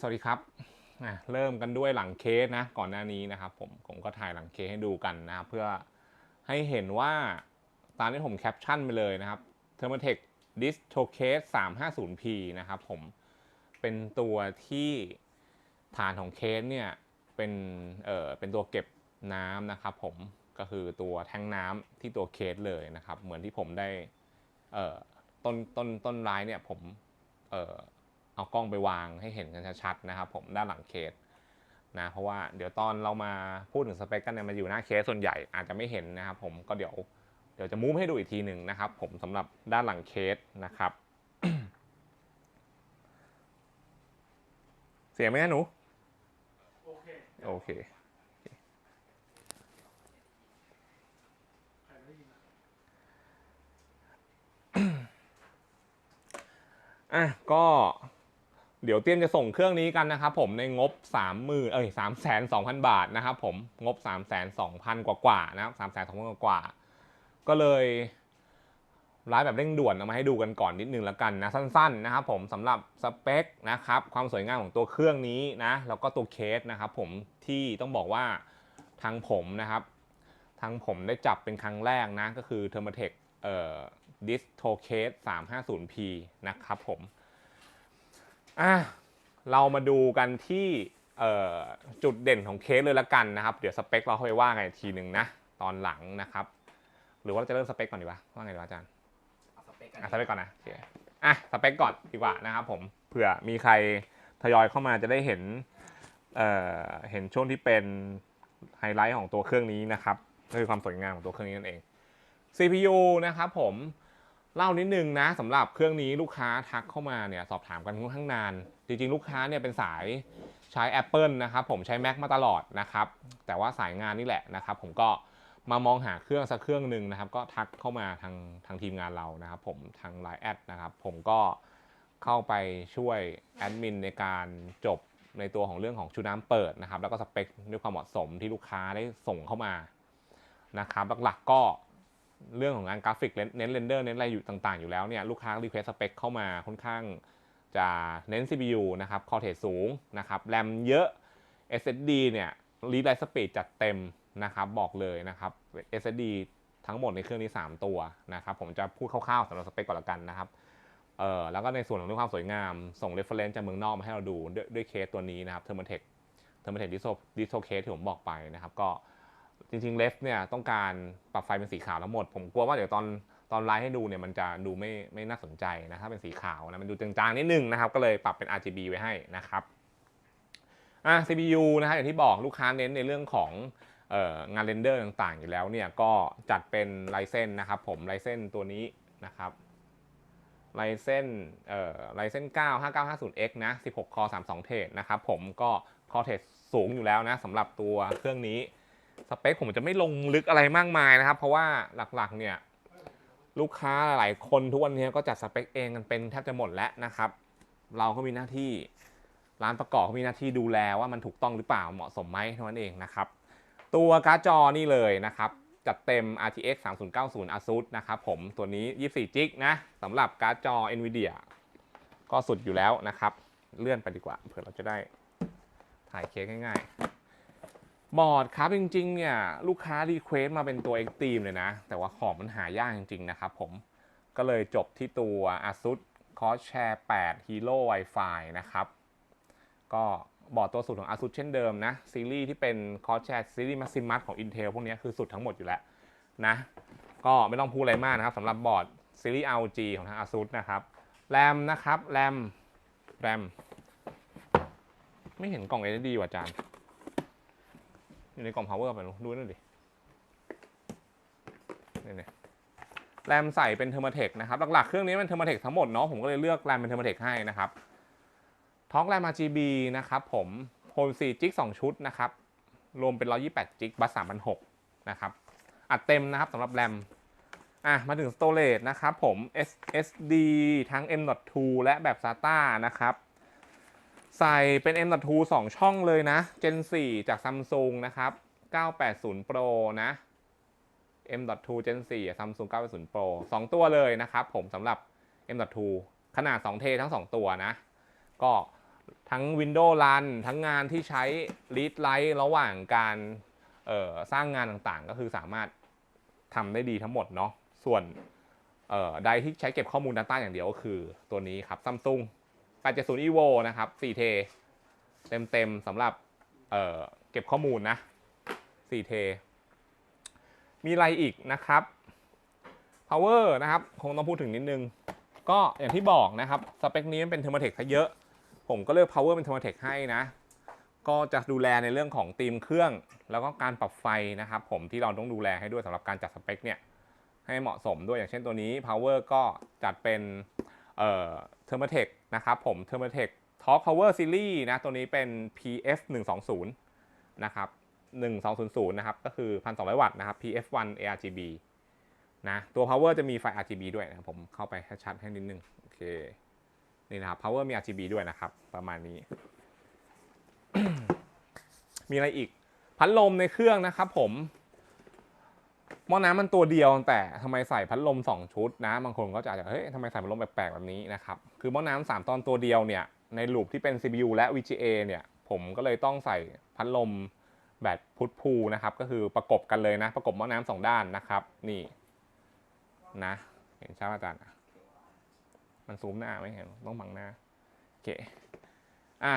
สวัสดีครับเริ่มกันด้วยหลังเคสนะก่อนหน้านี้นะครับผมผมก็ถ่ายหลังเคสให้ดูกันนะครับเพื่อให้เห็นว่าตามที่ผมแคปชั่นไปเลยนะครับ t h e r m a t e c Distro Case 350P นะครับผมเป็นตัวที่ฐานของเคสเนี่ยเป็นเอ่อเป็นตัวเก็บน้ำนะครับผมก็คือตัวแทงน้ำที่ตัวเคสเลยนะครับ เหมือนที่ผมได้เอ่อต้นต้นต้นร้ายเนี่ยผมเอ่อ เอากล้องไปวางให้เห็นกันชัดๆนะครับผมด้านหลังเคสนะเพราะว่าเดี๋ยวตอนเรามาพูดถึงสเปคกันเนี่ยมันอยู่หน้าเคสส่วนใหญ่อาจจะไม่เห็นนะครับผมก็เดี๋ยวเดี๋ยวจะมูฟให้ดูอีกทีหนึ่งนะครับ ผมสำหรับด้านหลังเคสนะครับ เสียงไหมนะหนู โอเค โอเคใครไม่ได้ยินอะอะก็ เดี๋ยวเตรียมจะส่งเครื่องนี้กันนะครับผมในงบ3 0 0 0 0เอ้ย3 2 0 0 0บาทนะครับผมงบ3 2 0 0 0กว่ากว่าๆนะครับ3 2 0 0 0กว่าก็เลยไลฟ์แบบเร่งด่วนเอามาให้ดูกันก่อนนิดนึงแล้วกันนะสั้นๆนะครับผมสำหรับสเปคนะครับความสวยงามของตัวเครื่องนี้นะแล้วก็ตัวเคสนะครับผมที่ต้องบอกว่าทางผมนะครับทางผมได้จับเป็นครั้งแรกนะก็คือ t h e r m a t e c เอ่อ Distro Case 350P นะครับผม อะเรามาดูกันที่เอ่อจุดเด่นของเคสเลยละกันนะครับ เดี๋ยวสเปคเราค่อยว่ากันอีกทีหนึ่งนะ ตอนหลังนะครับ หรือว่าเราจะเริ่มสเปคก่อนดีวะว่าไงดีวะอาจารย์เอาสเปคกันอะสเปคก่อนนะโอเคอะสเปคก่อนดีกว่านะครับผมเผื่อมีใครทยอยเข้ามาจะได้เห็นเอ่อเห็นช่วงที่เป็นไฮไลท์ของตัวเครื่องนี้นะครับก็คือความสวยงามของตัวเครื่องนี้นั่นเอง CPU นะครับผม เล่านิดนึงนะสำหรับเครื่องนี้ลูกค้าทักเข้ามาเนี่ยสอบถามกันค่อนข้างนาน จริงๆ ลูกค้าเนี่ยเป็นสายใช้ Apple นะครับผมใช้ Mac มาตลอดนะครับแต่ว่าสายงานนี่แหละนะครับผมก็มามองหาเครื่องสักเครื่องหนึ่งนะครับ ก็ทักเข้ามาทางทางทีมงานเรานะครับ ผมทาง Line แอดนะครับผมก็เข้าไปช่วยแอดมินในการจบในตัวของเรื่องของชุดน้ำเปิดนะครับ แล้วก็สเปคด้วยความเหมาะสมที่ลูกค้าได้ส่งเข้ามานะครับหลักๆก็ เรื่องของงานกราฟิกเน้นเรนเดอร์เน้นอะไรอยู่ต่างๆอยู่แล้วเนี่ยลูกค้ารีเควสสเปคเข้ามาค่อนข้างจะเน้น CPU นะครับคอเทสสูงนะครับแรมเยอะ SSD เนี่ยรีไลท์สปีดจัดเต็มนะครับบอกเลยนะครับ SSD ทั้งหมดในเครื่องนี้ 3 ตัวนะครับผมจะพูดคร่าวๆสำหรับสเปคก่อนละกันนะครับเออแล้วก็ในส่วนของเรื่องความสวยงาม ส่ง reference จากเมืองนอกมาให้เราดูด้วยด้วยเคสตัวนี้นะครับ Thermaltake Thermaltake Diso Diso Case ที่ผมบอกไปนะครับก็ จริงๆเลฟเนี่ยต้องการปรับไฟเป็นสีขาวทั้งหมด ผมกลัวว่าเดี๋ยวตอนตอนไลฟ์ให้ดูเนี่ยมันจะดูไม่ไม่น่าสนใจนะถ้าเป็นสีขาวนะมันดูจางๆนิดนึงนะครับ ก็เลยปรับเป็น RGB ไว้ให้นะครับอะ CPU นะฮะอย่างที่บอกลูกค้าเน้นในเรื่องของเอ่องานเรนเดอร์ต่างๆ อยู่แล้วเนี่ยก็จัดเป็นไลเซนนะครับ ผมไลเซนตัวนี้นะครับไลเซนเอ่อไลเซน9 5950X นะ 16 คอ 32 เทรดนะครับผมก็คอเทรดสูงอยู่แล้วนะสำหรับตัวเครื่องนี้ สเปคผมจะไม่ลงลึกอะไรมากมายนะครับ เพราะว่าหลักๆเนี่ยลูกค้าหลายคนทุกวันนี้ก็จัดสเปคเองกันเป็นแทบจะหมดแล้วนะครับ เราก็มีหน้าที่ร้านประกอบเขามีหน้าที่ดูแลว่ามันถูกต้องหรือเปล่าเหมาะสมไหมเท่านั้นเองนะครับ ตัวการ์ดจอนี่เลยนะครับ จัดเต็ม RTX 3090 ASUS นะครับผมตัวนี้ 24จิกนะสำหรับการ์ดจอ NVIDIA ก็สุดอยู่แล้วนะครับ เลื่อนไปดีกว่าเผื่อเราจะได้ถ่ายเคสง่ายๆ บอร์ดครับจริงๆเนี่ยลูกค้ารีเควสมาเป็นตัว Extreme เลยนะ แต่ว่าของมันหายากจริงๆนะครับผมก็เลยจบที่ตัว ASUS Crosshair 8 Hero Wi-Fi นะครับ ก็บอร์ดตัวสุดของ ASUS เช่นเดิมนะ ซีรีส์ที่เป็น Crosshair ซีรีส์ Maximus ของ Intel พวกนี้คือสุดทั้งหมดอยู่แล้วนะ ก็ไม่ต้องพูดอะไรมากนะครับสำหรับบอร์ดซีรีส์ ROG ของทาง ASUS นะครับแรมนะครับแรมแรมไม่เห็นกล่อง SSD ว่ะจารย์ อยู่ในกล่อง power ไปดูดูหน่อยดิเนี่ยแรมใส่เป็น Thermaltake นะครับหลักๆเครื่องนี้เป็น Thermaltake ทั้งหมดเนาะผมก็เลยเลือกแรมเป็น Thermaltake ให้นะครับท็อกแรม RGB นะครับผมโฮม4จิก2ชุดนะครับรวมเป็น 128จิกบัส3,600นะครับอัดเต็มนะครับสำหรับแรมอะมาถึง storage นะครับผม SSD ทั้ง M.2 และแบบ SATA นะครับ ใส่เป็น M.2 2 ช่องเลยนะ Gen 4 จาก Samsung นะครับ 980 Pro นะ M.2 Gen 4 Samsung 980 Pro 2 ตัวเลยนะครับ ผมสำหรับ M.2 ขนาด 2 เททั้ง 2 ตัวนะ ก็ทั้ง Windows Run ทั้งงานที่ใช้ Read Write ระหว่างการสร้างงานต่างๆ ก็คือสามารถทำได้ดีทั้งหมดเนาะส่วนเอ่อไดที่ใช้เก็บข้อมูล Data อย่างเดียวก็คือตัวนี้ครับ Samsung 870 EVO นะครับ 4T เต็มๆสำหรับเเก็บข้อมูลนะ 4T มีอะไรอีกนะครับ power นะครับ คงต้องพูดถึงนิดนึง ก็อย่างที่บอกนะครับ สเปคนี้มันเป็น Thermaltake ซะเยอะ ผมก็เลือก power เป็น Thermaltake ให้นะ ก็จะดูแลในเรื่องของธีมเครื่อง แล้วก็การปรับไฟนะครับ ผมที่เราต้องดูแลให้ด้วยสำหรับการจัดสเปคเนี่ยให้เหมาะสมด้วยอย่างเช่นตัวนี้ power ก็จัดเป็น เอ่อ Thermaltake นะครับผม Thermaltake Talk Power Series นะ ตัวนี้เป็น PF 120นะครับ1200นะครับ ก็คือ 1,200 วัตต์นะครับ PF1 ARGB นะ ตัว power จะมีไฟ RGB ด้วยนะครับ ผมเข้าไปให้ชัดให้นิดนึง โอเค นี่นะครับ power มี RGB ด้วยนะครับ ประมาณนี้ มีอะไรอีก พัดลมในเครื่องนะครับผม หม้อน้ำมันตัวเดียวแต่ทำไมใส่พัดลม 2 ชุดนะ บางคนก็จะอาจจะเฮ้ยทำไมใส่พัดลมแปลกๆแบบนี้นะครับคือหม้อน้ำสามตอนตัวเดียวเนี่ยในลูปที่เป็น CPU และ VGA เนี่ยผมก็เลยต้องใส่พัดลมแบบพุทพูนะครับก็คือประกบกันเลยนะ ประกบหม้อน้ำสองด้านนะครับ นี่นะ เห็นใช่ไหมอาจารย์มันซูมหน้าไม่เห็นต้องบังหน้าโอเคอะ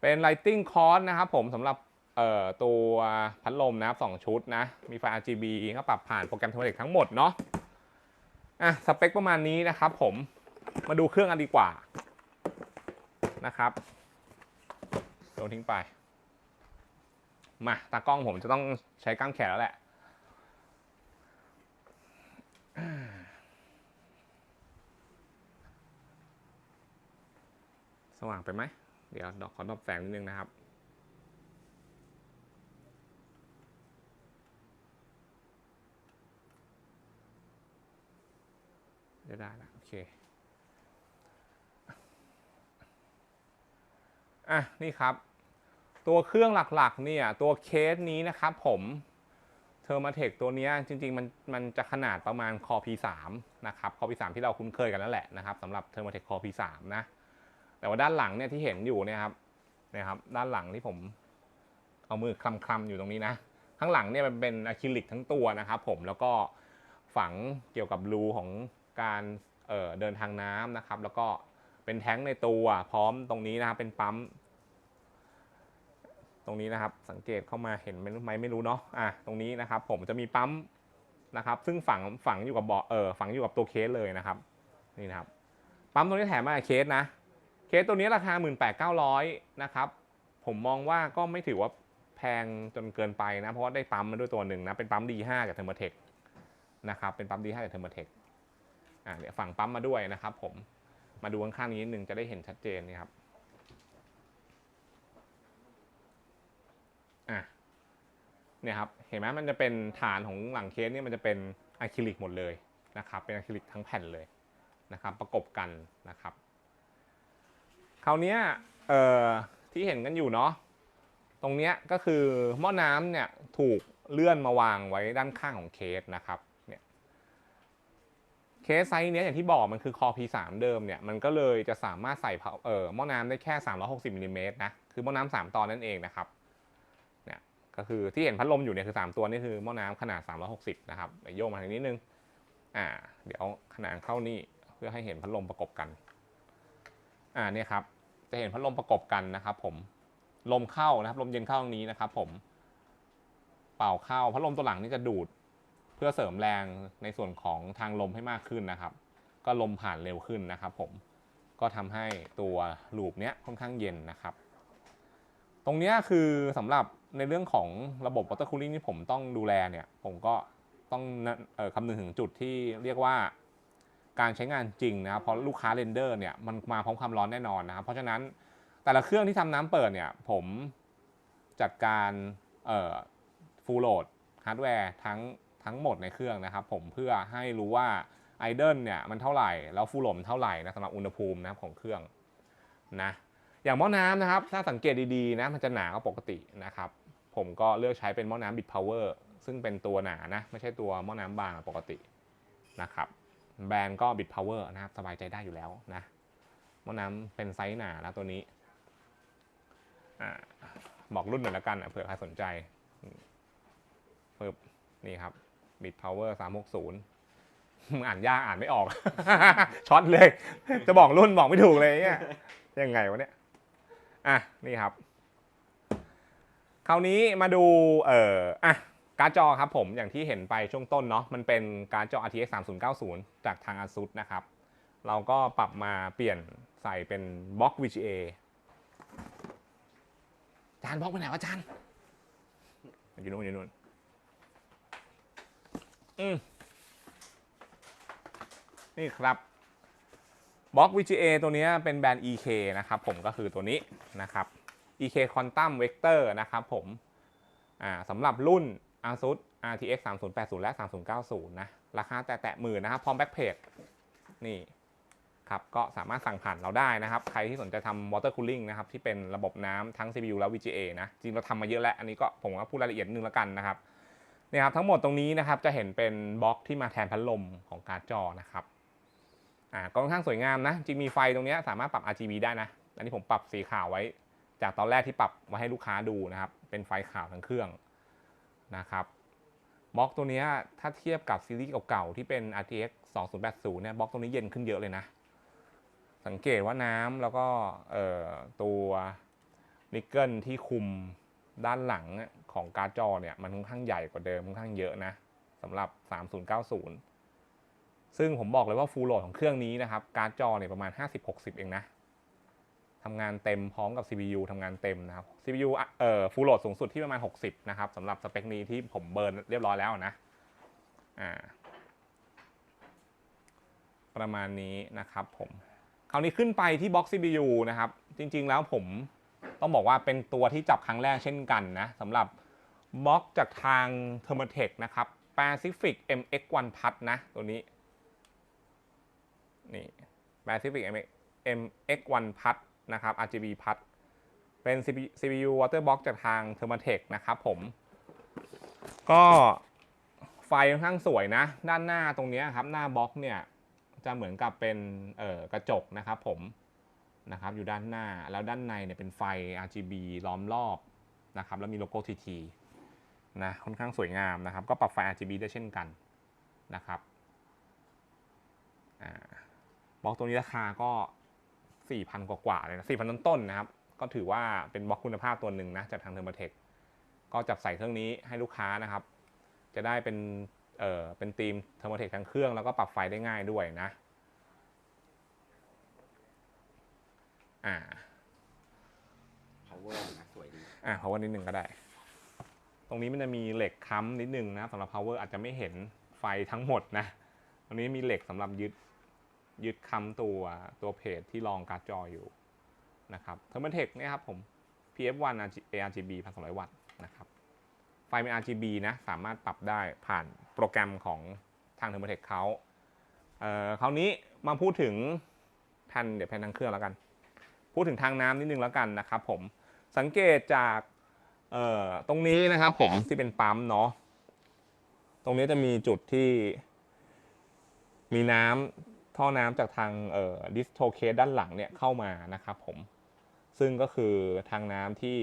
เป็น Lighting Cost นะครับผมสำหรับ เอ่อตัวพัดลมนะครับ2ชุดนะ มีไฟ RGB ก็ปรับผ่านโปรแกรม t h e r m a t e c ทั้งหมดเนาะอะสเปคประมาณนี้นะครับผมมาดูเครื่องกันดีกว่านะครับโยนทิ้งไป มาตากล้องผมจะต้องใช้กล้างแขนแล้วแหละสว่างไปไหม เดี๋ยวดอกขอดอบแสงนิดนึงนะครับ ได้ได้แล้วโอเคอะนี่ครับ ตัวเครื่องหลักๆเนี่ยตัวเคสนี้นะครับผมเทอร์มาเทคตัวนี้จริงๆมันมันจะขนาดประมาณคอ P3 นะครับคอ P3 ที่เราคุ้นเคยกันนั่นแหละนะครับสำหรับเทอร์มาเทคคอ P3 นะแต่ว่าด้านหลังเนี่ยที่เห็นอยู่เนี่ยครับนะครับด้านหลังที่ผมเอามือคลำๆอยู่ตรงนี้นะ ข้างหลังเนี่ยมันเป็นอะคริลิกทั้งตัวนะครับผมแล้วก็ฝังเกี่ยวกับรูของ การเเดินทางน้ำนะครับ แล้วก็เป็นแท้งในตัวพร้อมตรงนี้นะครับเป็นปั๊ม ตรงนี้นะครับสังเกตเข้ามาเห็นไหมไม่รู้เนาะอะตรงนี้นะครับ ผมจะมีปั๊มนะครับ ซึ่งฝังฝังอยู่กับเบาะเออฝังอยู่กับตัวเคสเลยนะครับนี่นะครับปั๊มตัวนี้แถมมาเคสนะ เคสตัวนี้ราคา 18,900นะครับผมมองว่าก็ไม่ถือว่าแพงจนเกินไปนะ เพราะว่าได้ปั๊มมาด้วยตัวหนึ่งนะ เป็นปั๊ม D5 จากเทอร์โมเทคนะครับเป็นปั๊ม D5 จากเทอร์โมเทค อ่าเดี๋ยวฝั่งปั๊มมาด้วยนะครับ ผมมาดูข้างๆนี้นิดนึงจะได้เห็นชัดเจนนี่ครับอะเนี่ยครับเห็นไหมมันจะเป็นฐานของหลังเคสเนี่ยมันจะเป็นอะคริลิกหมดเลยนะครับ เป็นอะคริลิกทั้งแผ่นเลยนะครับ ประกบกันนะครับคราวนี้เอ่อที่เห็นกันอยู่เนาะตรงเนี้ยก็คือหม้อน้ำเนี่ยถูกเลื่อนมาวางไว้ด้านข้างของเคสนะครับ เคสไซส์เนี้ยอย่างที่บอกมันคือคอ P3 เดิมเนี่ยมันก็เลยจะสามารถใส่เอ่อหม้อน้ำได้แค่ 360มิลลิเมตรนะคือหม้อน้ำสามตอนนั่นเองนะครับเนี่ยก็คือที่เห็นพัดลมอยู่เนี่ยคือ 3 ตัวนี่คือหม้อน้ำขนาด 360 นะครับเดี๋ยวโยกมาทางนี้นิดนึงอ่าเดี๋ยวขนาดเข้านี่เพื่อให้เห็นพัดลมประกบกันอ่าเนี่ยครับจะเห็นพัดลมประกบกันนะครับผมลมเข้านะครับลมเย็นเข้าตรงนี้นะครับผมเป่าเข้าพัดลมตัวหลังนี่จะดูด เพื่อเสริมแรงในส่วนของทางลมให้มากขึ้นนะครับ ก็ลมผ่านเร็วขึ้นนะครับ ผมก็ทำให้ตัวลูปเนี้ยค่อนข้างเย็นนะครับ ตรงเนี้ยคือสำหรับในเรื่องของระบบ water cooling ที่ผมต้องดูแลเนี่ย ผมก็ต้องออคำนึงถึงจุดที่เรียกว่าการใช้งานจริงนะครับเพราะลูกค้าเรนเดอร์เนี่ยมันมาพร้อมความร้อนแน่นอนนะครับ เพราะฉะนั้นแต่ละเครื่องที่ทำน้ำเปิดเนี่ย ผมจัดการเอ่อฟูลโหลดฮาร์ดแวร์ทั้ง ทั้งหมดในเครื่องนะครับ ผมเพื่อให้รู้ว่าไอเดิลเนี่ยมันเท่าไหร่ แล้วฟูลลมเท่าไหร่นะสำหรับอุณหภูมินะครับของเครื่องนะอย่างหม้อน้ำนะครับ ถ้าสังเกตดีๆนะมันจะหนากว่าปกตินะครับ ผมก็เลือกใช้เป็นหม้อน้ำบิดพาวเวอร์ซึ่งเป็นตัวหนานะ ไม่ใช่ตัวหม้อน้ำบางปกตินะครับแบรนด์ก็บิดพาวเวอร์นะครับสบายใจได้อยู่แล้วนะหม้อน้ำเป็นไซส์หนาแล้วตัวนี้บอกรุ่นหน่อยละกันอะเผื่อใครสนใจปึ๊บนี่ครับ Bit Power 360มึงอ่านยากอ่านไม่ออก ช็อตเลย จะบอกรุ่นบอกไม่ถูกเลยเนี่ยยังไงวะเนี่ย อะ นี่ครับ คราวนี้มาดู เอ่อ อะ การ์ดจอครับผม อย่างที่เห็นไปช่วงต้นเนาะ มันเป็นการ์ดจอ RTX 3090 จากทาง ASUS นะครับ เราก็ปรับมาเปลี่ยนใส่เป็นบล็อก VGA จานบล็อกไปไหนวะจานอยู่นู่นอยู่นู่น อืมนี่ครับบล็อก VGA ตัวนี้เป็นแบรนด์ EK นะครับผมก็คือตัวนี้นะครับ EK Quantum Vector นะครับผมอ่าสำหรับรุ่น ASUS RTX 3080 และ 3090 นะ ราคาแตะๆหมื่นนะครับ พร้อมแบ็คเพจนี่ครับ ก็สามารถสั่งผ่านเราได้นะครับ ใครที่สนใจทำ water cooling นะครับ ที่เป็นระบบน้ำทั้ง CPU และ VGA นะ จริงเราทำมาเยอะแล้ว อันนี้ก็ผมก็พูดรายละเอียดนิดนึงแล้วกันนะครับ นี่ยครับทั้งหมดตรงนี้นะครับจะเห็นเป็นบล็อกที่มาแทนพัดลมของการ์ดจอนะครับอ่าก็ค่อนข้างสวยงามนะจริงมีไฟตรงนี้สามารถปรับ RGB ได้นะอันนี้ผมปรับสีขาวไว้ จากตอนแรกที่ปรับมาให้ลูกค้าดูนะครับ เป็นไฟขาวทั้งเครื่องนะครับบล็อกตัวนี้ถ้าเทียบกับซีรีส์เก่าๆที่เป็น RTX 2080เนี่ยบล็อกตัวนี้เย็นขึ้นเยอะเลยนะ สังเกตว่าน้ำแล้วก็ตัวนิกเกิลที่คุมด้านหลัง ของการ์ดจอเนี่ยมันค่อนข้างใหญ่กว่าเดิมค่อนข้างเยอะนะสำหรับ 3090 ซึ่งผมบอกเลยว่าฟูลโหลดของเครื่องนี้นะครับการ์ดจอเนี่ยประมาณ 50-60 เองนะทำงานเต็มพร้อมกับ CPU ทำงานเต็มนะครับ CPU เอ่อฟูลโหลดสูงสุดที่ประมาณ 60 นะครับสำหรับสเปคนี้ที่ผมเบิร์นเรียบร้อยแล้วนะอ่าประมาณนี้นะครับผมคราวนี้ขึ้นไปที่ Box CPU นะครับ จริงๆแล้วผมต้องบอกว่าเป็นตัวที่จับครั้งแรกเช่นกันนะสำหรับ บล็อกจากทาง t h e r m a t e c นะครับ Pacific MX1 Plus นะ ตัวนี้ นี่ Pacific MX MX1 Plus นะครับ RGB Plus เป็น CPU Waterbox จากทาง t h e r m a t e c นะครับผม ก็ไฟค่อนข้างสวยนะ ด้านหน้าตรงนี้ครับ หน้าบล็อกเนี่ยจะเหมือนกับเป็นกระจกนะครับผมนะครับอยู่ด้านหน้าแล้วด้านในเนี่ยเป็นไฟ RGB ล้อมรอบนะครับแล้วมีโลโก้ TT นะค่อนข้างสวยงามนะครับ ก็ปรับไฟ RGB ได้เช่นกันนะครับอ่าบล็อกตัวนี้ราคาก็ 4,000 กว่าๆเลยนะ4,000 ต้นๆนะครับ ก็ถือว่าเป็นบล็อกคุณภาพตัวหนึ่งนะจากทางเทอร์มาเทคก็จับใส่เครื่องนี้ให้ลูกค้านะครับ จะได้เป็นเอ่อเป็นธีมเทอร์โมเทคทั้งเครื่องแล้วก็ปรับไฟได้ง่ายด้วยนะอ่า power นะสวยดีอ่า power นิดนึงก็ได้ ตรงนี้มันจะมีเหล็กค้ำนิดนึงนะสำหรับ power อาจจะไม่เห็นไฟทั้งหมดนะ ตรงนี้มีเหล็กสำหรับยึดยึดค้ำตัวตัวเพจที่รองการ์ดจออยู่นะครับเทอร์โมเทคเนี่ยครับผม PF1 ARGB 1200 วัตต์นะครับไฟเป็น RGB นะ สามารถปรับได้ผ่านโปรแกรมของทางเทอร์โมเทคเขาเอ่อคราวนี้มาพูดถึงแผ่นเดี๋ยวแผ่นทางเครื่องแล้วกัน พูดถึงทางน้ำนิดนึงแล้วกันนะครับผม สังเกตจาก เอ่อตรงนี้นะครับผมที่เป็นปั๊มเนาะตรงนี้จะมีจุดที่ มีน้ำท่อน้ำจากทางเอ่อดิสโทเคสด้านหลังเนี่ยเข้ามานะครับผมซึ่งก็คือทางน้ำที่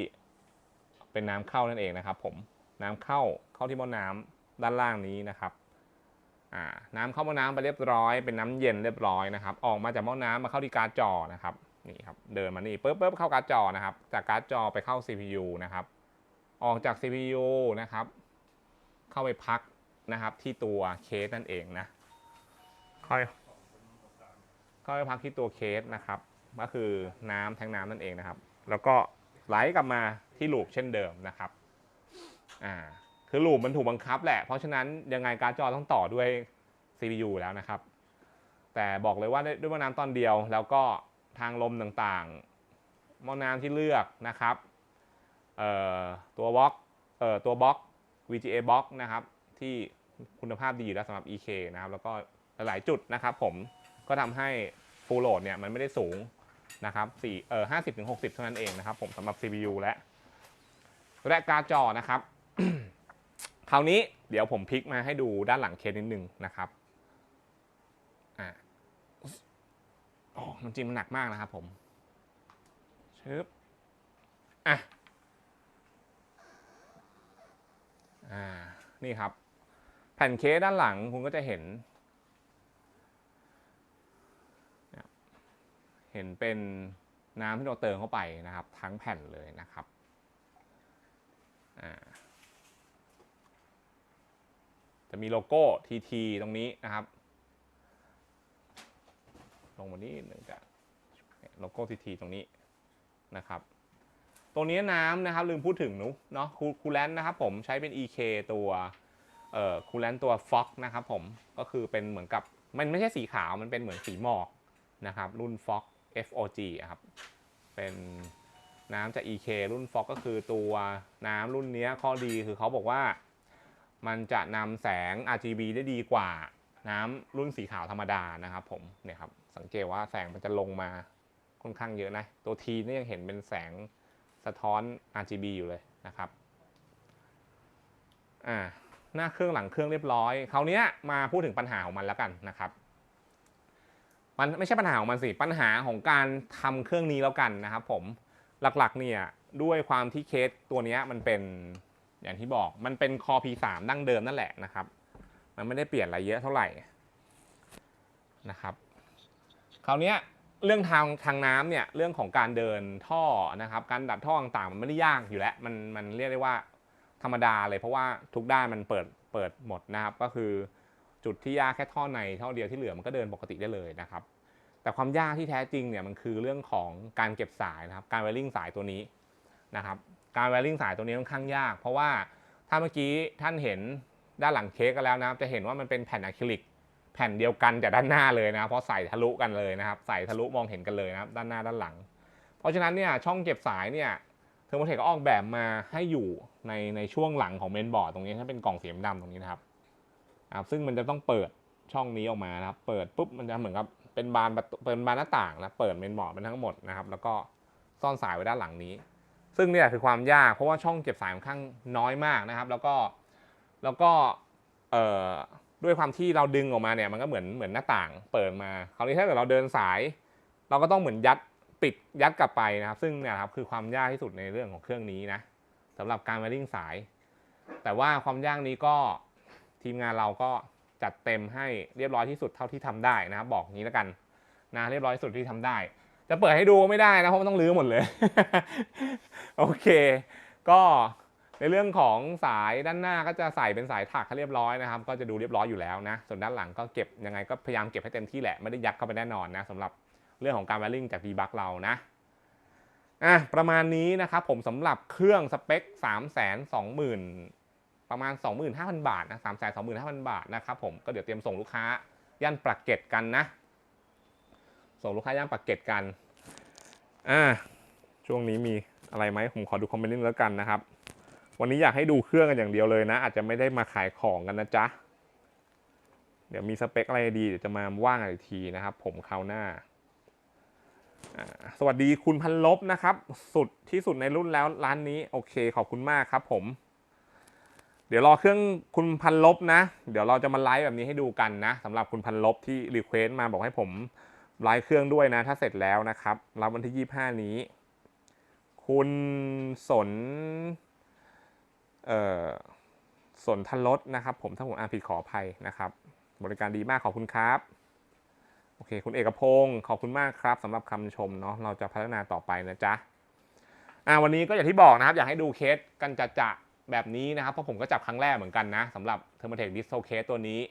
เป็นน้ำเข้านั่นเองนะครับ ผมน้ำเข้าเข้าที่หม้อน้ำด้านล่างนี้นะครับอ่าน้ำเข้าหม้อน้ำไปเรียบร้อย เป็นน้ำเย็นเรียบร้อยนะครับ ออกมาจากหม้อน้ำมาเข้าที่การ์ดจอนะครับนี่ครับเดินมานี่ปุ๊บปุ๊บเข้าการ์ดจอนะครับ จากการ์ดจอไปเข้า CPU นะครับ ออกจาก CPU นะครับ เข้าไปพักนะครับที่ตัวเคสนั่นเองนะค่อยเข้าไปพักที่ตัวเคสนะครับ ก็คือน้ำแทงน้ำนั่นเองนะครับ แล้วก็ไหลกลับมาที่ลูปเช่นเดิมนะครับอ่าคือลูปมันถูกบังคับแหละ เพราะฉะนั้นยังไงการ์ดจอต้องต่อด้วย CPU แล้วนะครับ แต่บอกเลยว่าด้วยด้วยหม้อน้ำตอนเดียว แล้วก็ทางลมต่างๆหม้อน้ำที่เลือกนะครับเอ่อ ตัวบล็อกตัวบล็อก VGA บล็อกนะครับที่คุณภาพดีอยู่แล้วสำหรับ EK นะครับแล้วก็หลายๆจุดนะครับผมก็ทำให้ full load เนี่ยมันไม่ได้สูงนะครับ4เอ่อ50ถึง60 เท่านั้นเองนะครับผมสำหรับ CPU และ และการ์ดจอนะครับ คราวนี้เดี๋ยวผมพลิกมาให้ดูด้านหลังเคสนิดนึงนะครับอ่าโอ้มันจริงมันหนักมากนะครับผมชึบอะ อ่านี่ครับ แผ่นเคสด้านหลังคุณก็จะเห็น เห็นเป็นน้ำที่เราเติมเข้าไปนะครับ ทั้งแผ่นเลยนะครับจะมีโลโก้ TT ตรงนี้นะครับ ลงมานี้หนึ่งจะโลโก้ TT ตรงนี้นะครับ ตรงนี้น้ำนะครับลืมพูดถึงนุเนาะคูลแลนนะครับผมใช้เป็น EK ตัวเอ่อคูลแลนต์ตัว Fox นะครับผมก็คือเป็นเหมือนกับมันไม่ใช่สีขาวมันเป็นเหมือนสีหมอกนะครับรุ่น Fox FOG ครับเป็นน้ำจาก EK รุ่น Fox ก็คือตัวน้ำรุ่นนี้ข้อดีคือเขาบอกว่า มันจะนำแสง RGB ได้ดีกว่าน้ำรุ่นสีขาวธรรมดานะครับผมเนี่ยครับสังเกตว่าแสงมันจะลงมาค่อนข้างเยอะนะตัวทีนี่ยังเห็นเป็นแสง สะท้อน RGB อยู่เลยนะครับอ่าหน้าเครื่องหลังเครื่องเรียบร้อยคราวเนี้ยมาพูดถึงปัญหาของมันแล้วกันนะครับ มันไม่ใช่ปัญหาของมันสิ ปัญหาของการทำเครื่องนี้แล้วกันนะครับผมหลักๆเนี่ยด้วยความที่เคสตัวเนี้ยมันเป็นอย่างที่บอกมันเป็นคอ P3 ดั้งเดิมนั่นแหละนะครับ มันไม่ได้เปลี่ยนอะไรเยอะเท่าไหร่นะครับคราวเนี้ย เรื่องทางทางน้ำเนี่ยเรื่องของการเดินท่อนะครับการดัดท่อต่างๆมันไม่ได้ยากอยู่แล้วมันมันเรียกได้ว่าธรรมดาเลยเพราะว่าทุกด้านมันเปิดเปิดหมดนะครับก็คือจุดที่ยากแค่ท่อในท่อเดียวที่เหลือมันก็เดินปกติได้เลยนะครับ แต่ความยากที่แท้จริงเนี่ยมันคือเรื่องของการเก็บสายนะครับการไวริ่งสายตัวนี้นะครับการไวริ่งสายตัวนี้ค่อนข้างยาก เพราะว่าถ้าเมื่อกี้ท่านเห็นด้านหลังเค้กกันแล้วนะครับจะเห็นว่ามันเป็นแผ่นอะคริลิก แผ่นเดียวกันแต่ด้านหน้าเลยนะครับเพราะใส่ทะลุกันเลยนะครับ ใส่ทะลุมองเห็นกันเลยนะครับด้านหน้าด้านหลัง เพราะฉะนั้นเนี่ยช่องเก็บสายเนี่ยเทอร์โมเทคก็ออกแบบมาให้อยู่ในในช่วงหลังของเมนบอร์ดตรงนี้ถ้าเป็นกล่องสีดำตรงนี้นะครับครับซึ่งมันจะต้องเปิดช่องนี้ออกมานะครับ เปิดปุ๊บมันจะเหมือนกับเป็นบานประตูเป็นบานหน้าต่างนะเปิดเมนบอร์ดเป็นทั้งหมดนะครับ แล้วก็ซ่อนสายไว้ด้านหลังนี้ ซึ่งเนี่ยคือความยากเพราะว่าช่องเก็บสายค่อนข้างน้อยมากนะครับ แล้วก็แล้วก็เอ่อ ด้วยความที่เราดึงออกมาเนี่ยมันก็เหมือนเหมือนหน้าต่างเปิดมา คราวนี้ถ้าเกิดเราเดินสาย เราก็ต้องเหมือนยัดปิดยัดกลับไปนะครับ ซึ่งเนี่ยครับคือความยากที่สุดในเรื่องของเครื่องนี้นะสำหรับการว i ริ่งสาย แต่ว่าความยากนี้ก็ทีมงานเราก็จัดเต็มให้เรียบร้อยที่สุดเท่าที่ทำได้นะครับบอกงี้แล้วกันนะเรียบร้อยที่สุดที่ทำได้ จะเปิดให้ดูไม่ได้นะเพราะมันต้องรื้อหมดเลย โอเค ก็ ในเรื่องของสายด้านหน้าก็จะใส่เป็นสายถักให้เรียบร้อยนะครับ ก็จะดูเรียบร้อยอยู่แล้วนะ ส่วนด้านหลังก็เก็บยังไงก็พยายามเก็บให้เต็มที่แหละ ไม่ได้ยัดเข้าไปแน่นอนนะสำหรับเรื่องของการ w ว r ริ่งจาก v b u c เรานะอะประมาณนี้นะครับผมสำหรับเครื่องสเปค 3 2 0 0 0 0 ประมาณ 25,000 บาทนะ 3 2 5 0 0 0 บาทนะครับผมก็เดี๋ยวเตรียมส่งลูกค้าย่านปากเกร็ดกันนะ ส่งลูกค้าย่านปากเกร็ดกันอ่าช่วงนี้มีอะไรไหมผมขอดูคอมเมนต์นิดแล้วกันนะครับ วันนี้อยากให้ดูเครื่องกันอย่างเดียวเลยนะ อาจจะไม่ได้มาขายของกันนะจ๊ะ เดี๋ยวมีสเปคอะไรดีเดี๋ยวจะมาว่างกันอีกทีนะครับ ผมคราวหน้า สวัสดีคุณพันลบนะครับ สุดที่สุดในรุ่นแล้วร้านนี้ โอเคขอบคุณมากครับผม เดี๋ยวรอเครื่องคุณพันลบนะ เดี๋ยวเราจะมาไลฟ์แบบนี้ให้ดูกันนะสำหรับคุณพันลบที่รีเควสต์มาบอกให้ผมไลฟ์เครื่องด้วยนะ ถ้าเสร็จแล้วนะครับรับวันที่ 25 นี้ คุณสน เอ่อสนทันรถนะครับผมถ้าผมอ่านผิดขออภัยนะครับ บริการดีมากขอบคุณครับโอเค คุณเอกพงศ์ขอบคุณมากครับสำหรับคำชมเนาะเราจะพัฒนาต่อไปนะจ๊ะอ่าวันนี้ก็อย่างที่บอกนะครับ อยากให้ดูเคสกันจะจะแบบนี้นะครับ เพราะผมก็จับครั้งแรกเหมือนกันนะสำหรับเทอร์มเทคดิสโซเคสตัวนี้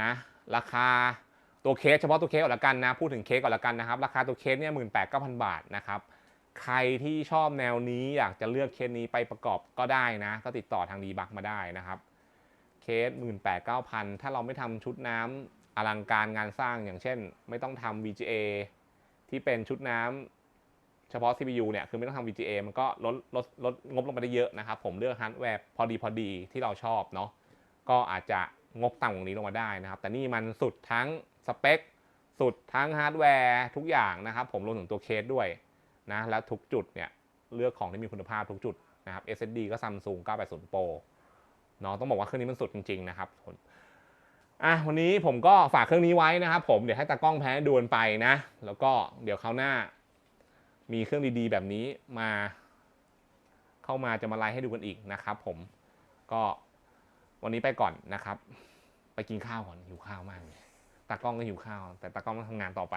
นะราคาตัวเคสเฉพาะตัวเคสก่อนละกันนะ พูดถึงเคสก่อนละกันนะครับ ราคาตัวเคสเนี่ยหมื่นแปดเก้าพันบาทนะครับ ใครที่ชอบแนวนี้อยากจะเลือกเคสนี้ไปประกอบก็ได้นะ ก็ติดต่อทางดีบักมาได้นะครับเคสหมื่นแปดเก้าพันถ้าเราไม่ทำชุดน้ำอลังการงานสร้างอย่างเช่น ไม่ต้องทำ VGA ที่เป็นชุดน้ำเฉพาะ CPU เนี่ยคือไม่ต้องทำ VGA มันก็ลดลดลดงบลงไปได้เยอะนะครับ ผมเลือกฮาร์ดแวร์พอดีพอดีที่เราชอบเนาะก็อาจจะงบต่ำกว่านี้ลงมาได้นะครับ แต่นี่มันสุดทั้งสเปคสุดทั้งฮาร์ดแวร์ทุกอย่างนะครับ ผมรวมถึงตัวเคสด้วย นะและทุกจุดเนี่ยเลือกของที่มีคุณภาพทุกจุดนะครับ SSD ก็ Samsung 980 Pro เนาะต้องบอกว่าเครื่องนี้มันสุดจริงๆนะครับอะวันนี้ผมก็ฝากเครื่องนี้ไว้นะครับผมเดี๋ยวให้ตากล้องแพ้ดูกันไปนะ แล้วก็เดี๋ยวคราวหน้า มีเครื่องดีๆ แบบนี้มา เข้ามาจะมาไลฟ์ให้ดูกันอีกนะครับ ผมก็วันนี้ไปก่อนนะครับ ไปกินข้าวก่อนหิวข้าวมากเลยตากล้องก็หิวข้าว แต่ตากล้องต้องทำงานต่อไป